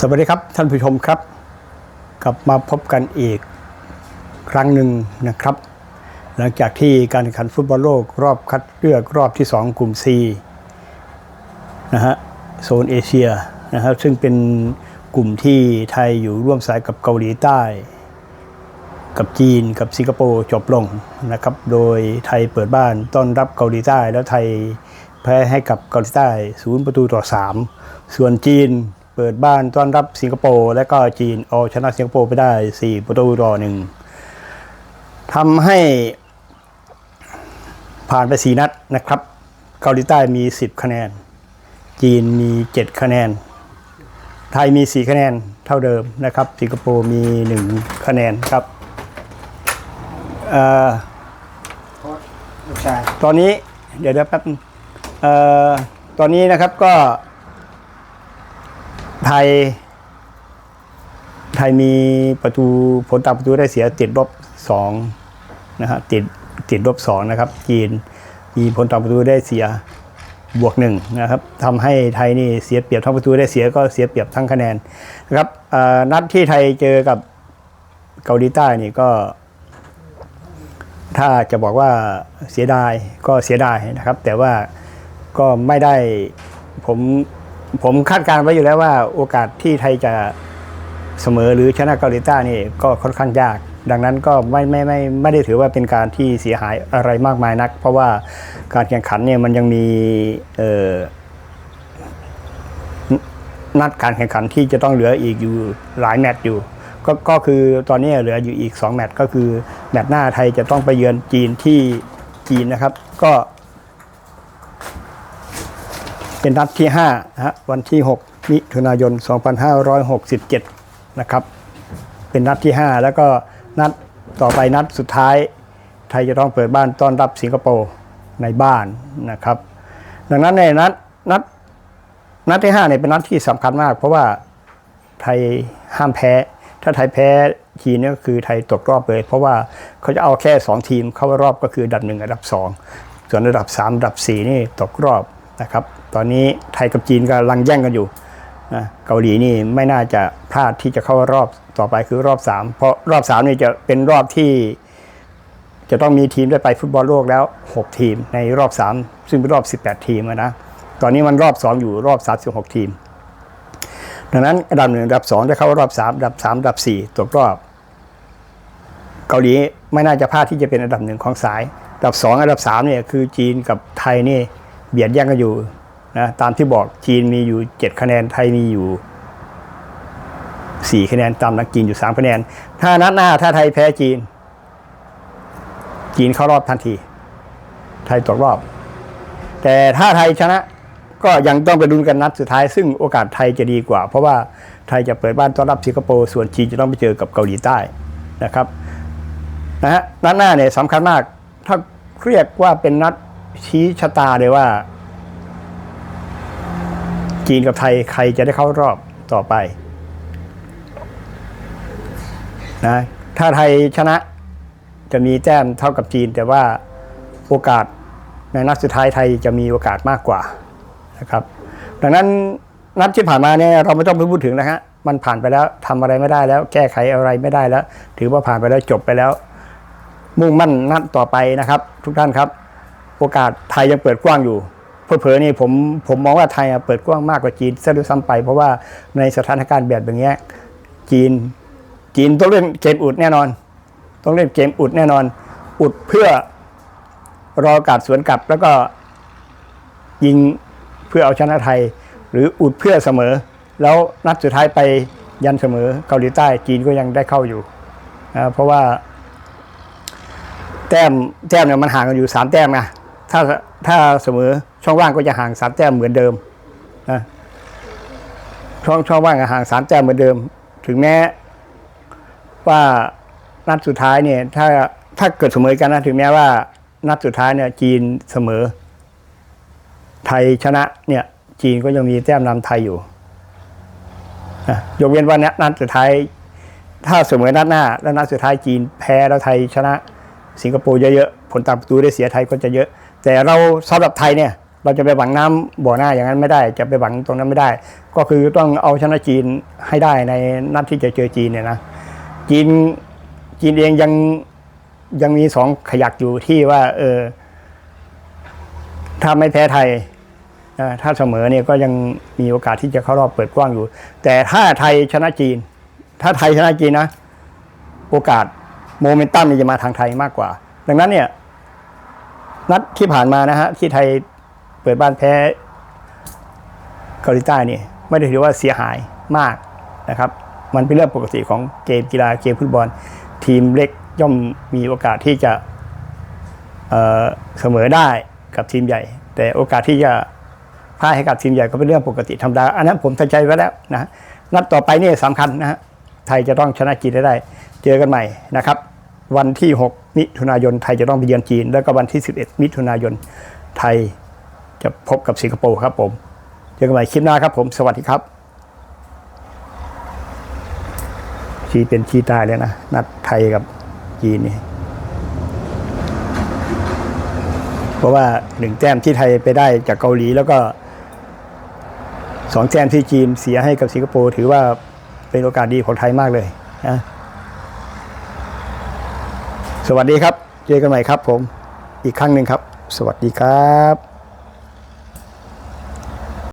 สวัสดีครับท่านผู้ชมครับ กลับมาพบกันอีกครั้งหนึ่งนะครับ หลังจากที่การแข่งขันฟุตบอลโลกรอบคัดเลือกรอบที่ 2 กลุ่ม C นะฮะโซนเอเชียนะครับซึ่งเป็นกลุ่มที่ไทยอยู่ร่วมสายกับเกาหลีใต้ กับจีนกับสิงคโปร์จบลงนะครับ โดยไทยเปิดบ้านต้อนรับเกาหลีใต้ แล้วไทยแพ้ให้กับเกาหลีใต้ศูนย์ประตูต่อ 3 ส่วนจีน เปิดบ้านต้อนรับสิงคโปร์และก็จีนเอาชนะสิงคโปร์ไปได้ 4 ประตูต่อหนึ่งทำให้ผ่านไป 4 นัดนะครับ เกาหลีใต้มี 10 คะแนน จีนมี 7 คะแนน ไทยมี 4 คะแนนเท่าเดิมนะครับ สิงคโปร์มี 1 คะแนนครับเอ่อลูกชายตอนนี้เดี๋ยวเดี๋ยวแป๊บนึงเอ่อตอนนี้นะครับก็ ไทย ไทยมีประตูผลตามประตูได้เสียติดลบสองนะฮะติดติดลบสองนะครับ จีนมีผลตามประตูได้เสียบวกหนึ่งนะครับทำให้ไทยนี่เสียเปรียบทั้งประตูได้เสียก็เสียเปรียบทั้งคะแนนนะครับนัดที่ไทยเจอกับเกาหลีใต้นี่ก็ ถ้าจะบอกว่าเสียดายก็เสียดายนะครับ แต่ว่าก็ไม่ได้ผม ผมคาดการณ์ไว้อยู่แล้วว่าโอกาสที่ไทยจะเสมอหรือชนะเกาหลีใต้นี่ก็ค่อนข้างยาก ดังนั้นก็ไม่ไม่ไม่ไม่ได้ถือว่าเป็นการที่เสียหายอะไรมากมายนัก เพราะว่าการแข่งขันเนี่ยมันยังมีเออนัดการแข่งขันที่จะต้องเหลืออีกอยู่หลายแมตช์อยู่ก็ก็คือตอนนี้เหลืออยู่อีก 2 แมตช์ก็คือ แมตช์หน้าไทยจะต้องไปเยือนจีนที่จีนนะครับ ก็ เป็นนัดที่5นะฮะวันที่ 6 มิถุนายน 2567 นะครับ เป็นนัดที่ 5 แล้วก็นัดต่อไปนัดสุดท้าย ไทยจะต้องเปิดบ้านต้อนรับสิงคโปร์ในบ้านนะครับ ดังนั้นในนัดนัดนัดที่5เนี่ยเป็นนัดที่สำคัญมาก เพราะว่าไทยห้ามแพ้ ถ้าไทยแพ้จีนนี่ก็คือไทยตกรอบเลย เพราะว่าเขาจะเอาแค่ 2 ทีมเข้ารอบก็คืออันดับหนึ่งอันดับ 2 ส่วนอันดับ3อันดับ 4 นี่ตกรอบ นะครับตอนนี้ไทยกับจีนกำลังแย่งกันอยู่นะเกาหลีนี่ไม่น่าจะพลาดที่จะเข้ารอบต่อไปคือรอบ 3 เพราะรอบ3นี่จะเป็นรอบที่ จะต้องมีทีมได้ไปฟุตบอลโลกแล้ว 6 ทีมในรอบ 3 ซึ่งเป็นรอบ 18 ทีมนะตอนนี้มันรอบ 2 อยู่รอบ 36 ทีม ดังนั้นอันดับหนึ่งอันดับ 2 ได้เข้ารอบ3อันดับ3อันดับ 4ตกรอบ เกาหลีไม่น่าจะพลาดที่จะเป็นอันดับหนึ่งของสาย อันดับ 2 อันดับ3เนี่ยคือจีนกับไทยนี่ เบียดแย่งกันอยู่นะตามที่บอกจีนมีอยู่ 7 คะแนนไทยมีอยู่ 4 คะแนนตามหลังจีนอยู่ 3 คะแนน ถ้านัดหน้าถ้าไทยแพ้จีน จีนเข้ารอบทันที ไทยตกรอบ แต่ถ้าไทยชนะก็ยังต้องไปลุ้นกันนัดสุดท้าย ซึ่งโอกาสไทยจะดีกว่า เพราะว่าไทยจะเปิดบ้านต้อนรับสิงคโปร์ส่วนจีนจะต้องไปเจอกับเกาหลีใต้นะครับนะฮะนัดหน้าเนี่ยสำคัญมาก ถ้าเรียกว่าเป็นนัด ชี้ชะตาเลยว่า จีนกับไทยใครจะได้เข้ารอบต่อไปนะถ้าไทยชนะจะมีแต้มเท่ากับจีน แต่ว่าโอกาสในนัดสุดท้ายไทยจะมีโอกาสมากกว่านะครับ ดังนั้นนัดที่ผ่านมาเนี่ยเราไม่ต้องไปพูดถึงนะฮะมันผ่านไปแล้วทำอะไรไม่ได้แล้ว แก้ไขอะไรไม่ได้แล้ว ถือว่าผ่านไปแล้วจบไปแล้ว มุ่งมั่นนัดต่อไปนะครับ ทุกท่านครับ โอกาสไทยยังเปิดกว้างอยู่เผลอๆนี่ผมผมมองว่าไทยเปิดกว้างมากกว่าจีนซะด้วยซ้ำไป เพราะว่าในสถานการณ์แบบอย่างเงี้ยจีนจีนต้องเล่นเกมอุดแน่นอน ต้องเล่นเกมอุดแน่นอน อุดเพื่อรอกาสสวนกลับ แล้วก็ยิงเพื่อเอาชนะไทย หรืออุดเพื่อเสมอ แล้วนัดสุดท้ายไปยันเสมอเกาหลีใต้จีนก็ยังได้เข้าอยู่นะเพราะว่า แต้มแต้มเนี่ยมันห่างกันอยู่สามแต้มนะ ถ้าถ้าเสมอช่องว่างก็จะห่างสามแต้มเหมือนเดิมนะช่องช่องว่างห่างสามแต้มเหมือนเดิม ถึงแม้ว่านัดสุดท้ายเนี่ย ถ้าถ้าเกิดเสมอกันนะถึงแม้ว่า นัดสุดท้ายเนี่ย จีนเสมอ ไทยชนะ เนี่ย จีนก็ยังมีแต้มนำไทยอยู่นะยกเว้นว่านัดสุดท้าย ถ้าเสมอนัดหน้า แล้วนัดสุดท้ายจีนแพ้แล้วไทยชนะ สิงคโปร์เยอะๆผลตามประตูได้เสียไทยก็จะเยอะ แต่เราสำหรับไทยเนี่ยเราจะไปหวังน้ำบ่อหน้าอย่างนั้นไม่ได้ จะไปหวังตรงนั้นไม่ได้ ก็คือต้องเอาชนะจีนให้ได้ในนัดที่จะเจอจีนเนี่ยนะจีนจีนเองยังยังมีสองขยักอยู่ที่ว่า เออถ้าไม่แพ้ไทยถ้าเสมอเนี่ยก็ยังมีโอกาสที่จะเข้ารอบเปิดกว้างอยู่ แต่ถ้าไทยชนะจีน ถ้าไทยชนะจีนนะ โอกาสโมเมนตัมนี่จะมาทางไทยมากกว่า ดังนั้นเนี่ย นัดที่ผ่านมานะฮะที่ไทยเปิดบ้านแพ้เกาหลีใต้นี่ไม่ได้ถือว่าเสียหายมากนะครับ มันเป็นเรื่องปกติของเกมกีฬาเกมฟุตบอล ทีมเล็กย่อมมีโอกาสที่จะเเสมอได้กับทีมใหญ่ แต่โอกาสที่จะพ่ายให้กับทีมใหญ่ก็เป็นเรื่องปกติธรรมดาอันนั้นผมตัดใจไว้แล้วนะนัดต่อไปนี่สำคัญนะฮะไทยจะต้องชนะจีนได้ เจอกันใหม่นะครับ วันที่ 6 มิถุนายนไทยจะต้องไปเยือนจีน แล้วก็วันที่ 11 มิถุนายนไทยจะพบกับสิงคโปร์ครับผมเจอกันใหม่คลิปหน้าครับผมสวัสดีครับชีเป็นชีตายเลยนะ นัดไทยกับจีนนี่เพราะว่าหนึ่งแต้มที่ไทยไปได้จากเกาหลีแล้วก็สองแต้มที่จีนเสียให้กับสิงคโปร์ถือว่าเป็นโอกาสดีของไทยมากเลยนะ สวัสดีครับ เจอกันใหม่ครับผม อีกครั้งหนึ่งครับ สวัสดีครับ